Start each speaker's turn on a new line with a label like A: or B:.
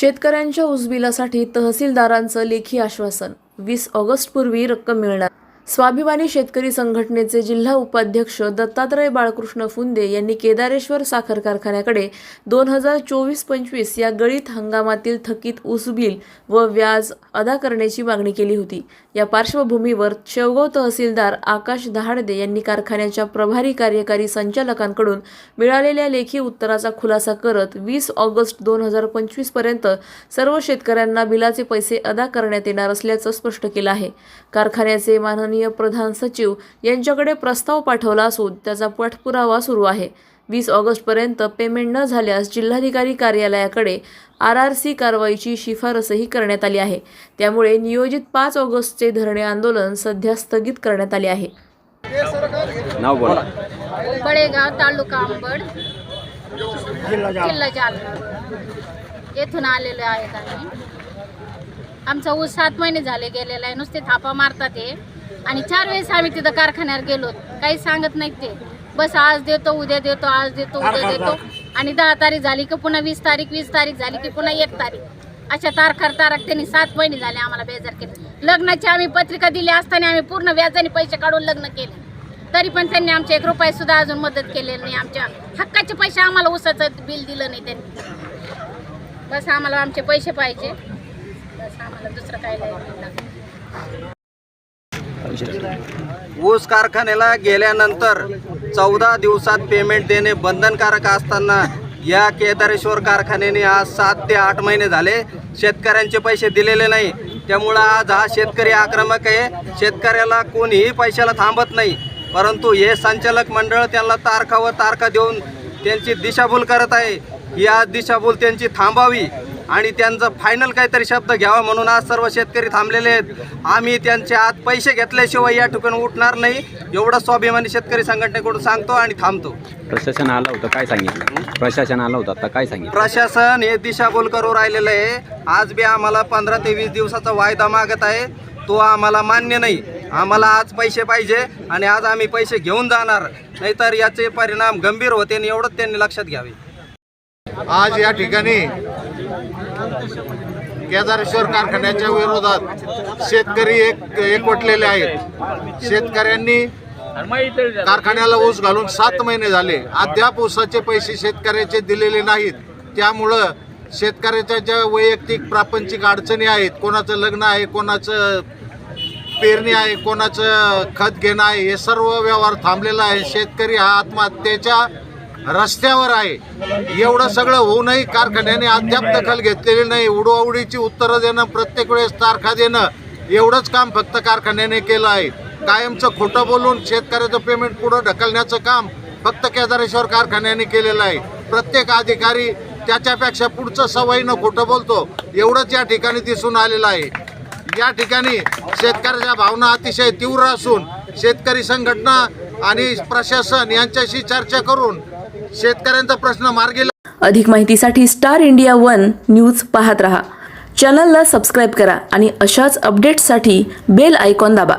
A: शेतकऱ्यांच्या उजबिलासाठी तहसीलदारांचं लेखी आश्वासन. वीस ऑगस्टपूर्वी रक्कम मिळणार. स्वाभिमानी शेतकरी संघटनेचे जिल्हा उपाध्यक्ष दत्तात्रय बाळकृष्ण फुंदे यांनी केदारेश्वर साखर कारखान्याकडे दोन हजार चोवीस पंचवीस या गळीत हंगामातील थकीत ऊस बिल व व्याज अदा करण्याची मागणी केली होती. या पार्श्वभूमीवर शेवगाव तहसीलदार आकाश दहाडदे यांनी कारखान्याच्या प्रभारी कार्यकारी संचालकांकडून मिळालेल्या लेखी उत्तराचा खुलासा करत वीस ऑगस्ट दोन हजार पंचवीसपर्यंत सर्व शेतकऱ्यांना बिलाचे पैसे अदा करण्यात येणार असल्याचं स्पष्ट केलं आहे. कारखान्याचे माननीय प्रधान सचिव यांच्याकडे प्रस्ताव पाठवला असून त्याचा पाठपुरावा सुरू आहे. वीस ऑगस्टपर्यंत पेमेंट न झाल्यास जिल्हाधिकारी कार्यालयाकडे आर आर सी कारवाईची शिफारसही करण्यात आली आहे. त्यामुळे नियोजित पाच ऑगस्टचे धरणे आंदोलन सध्या स्थगित करण्यात आले आहे.
B: नाव बोला.
C: बळेगाव तालुका अंबड जिल्हा जालना. येथून आलेले आहेत आम्ही. आमचा ऊस सात महिने झाले गेलेला आहे. नुसते थापा मारतात हे. आणि चार वेळेस आम्ही तिथं कारखान्यावर गेलो. काही सांगत नाहीत ते. बस आज देतो उद्या देतो आज देतो उद्या देतो. आणि दहा तारीख झाली की पुन्हा वीस तारीख वीस तारीख झाली की पुन्हा एक तारीख. अशा तारखार तारख त्यांनी सात महिने झाले आम्हाला बेजार केले. लग्नाची आम्ही पत्रिका दिली असताना आम्ही पूर्ण व्याजाने पैसे काढून लग्न केले. तरी पण त्यांनी आमच्या एक रुपये सुद्धा अजून मदत केलेली नाही. आमच्या हक्काचे पैसे आम्हाला ऊसाचं बिल दिलं नाही त्यांनी. बस आम्हाला आमचे पैसे पाहिजे. बस आम्हाला दुसरं काय नाही.
D: ऊस कारखान्याला गेल्यानंतर चौदा दिवसात पेमेंट देणे बंधनकारक असताना या केदारेश्वर कारखान्याने आज सात ते आठ महिने झाले. शेतकऱ्यांचे पैसे दिलेले नाही. त्यामुळं आज हा शेतकरी आक्रमक आहे. शेतकऱ्याला कोणीही पैशाला थांबत नाही. परंतु हे संचालक मंडळ त्यांना तारखा व तारखा देऊन त्यांची दिशाभूल करत आहे. ही आज दिशाभूल त्यांची थांबावी. आणि त्यांचं फायनल काहीतरी शब्द घ्यावा म्हणून आज सर्व शेतकरी थांबलेले आहेत. आम्ही त्यांचे आज पैसे घेतल्याशिवाय या ठिकाणी उठणार नाही. एवढं स्वाभिमानी शेतकरी संघटनेकडून सांगतो आणि थांबतो.
B: प्रशासन आलं होतं काय सांगितलं? प्रशासन आलं होतं आता काय सांगितलं?
D: प्रशासन हे दिशाभूल करू राहिलेलं आहे. आज बी आम्हाला पंधरा ते वीस दिवसाचा वायदा मागत आहे. तो आम्हाला मान्य नाही. आम्हाला आज पैसे पाहिजे आणि आज आम्ही पैसे घेऊन जाणार. नाहीतर याचे परिणाम गंभीर होते आणि एवढंच त्यांनी लक्षात घ्यावे.
E: आज या ठिकाणी केदारेश्वर कारखान्याच्या विरोधात शेतकरी एक एकवटलेले आहेत. शेतकऱ्यांनी कारखान्याला ऊस घालून सात महिने झाले. अद्याप ऊसाचे पैसे शेतकऱ्याचे दिलेले नाहीत. त्यामुळं शेतकऱ्याच्या ज्या वैयक्तिक प्रापंचिक अडचणी आहेत कोणाचं लग्न आहे कोणाचं पेरणी आहे कोणाचं खत घेणं आहे हे सर्व व्यवहार थांबलेला आहे. शेतकरी हा आत्महत्येच्या रस्त्यावर आहे. एवढं सगळं होऊनही कारखान्याने अद्याप दखल घेतलेली नाही. उडवाउडीची उत्तरं देणं प्रत्येक वेळेस तारखा देणं एवढंच काम फक्त कारखान्याने केलं आहे. कायमचं खोटं बोलून शेतकऱ्याचं पेमेंट पुढं ढकलण्याचं काम फक्त केदारेश्वर कारखान्याने केलेलं आहे. प्रत्येक अधिकारी त्याच्यापेक्षा पुढचं सवयीनं खोटं बोलतो एवढंच या ठिकाणी दिसून आलेलं आहे. या ठिकाणी शेतकऱ्याच्या भावना अतिशय तीव्र असून शेतकरी संघटना आणि प्रशासन यांच्याशी चर्चा करून शेतकऱ्यांचा प्रश्न मार्गी
A: अधिक माहितीसाठी स्टार इंडिया वन न्यूज पाहत रहा. चॅनलला सबस्क्राईब करा आणि अशाच अपडेट्ससाठी बेल आयकॉन दाबा.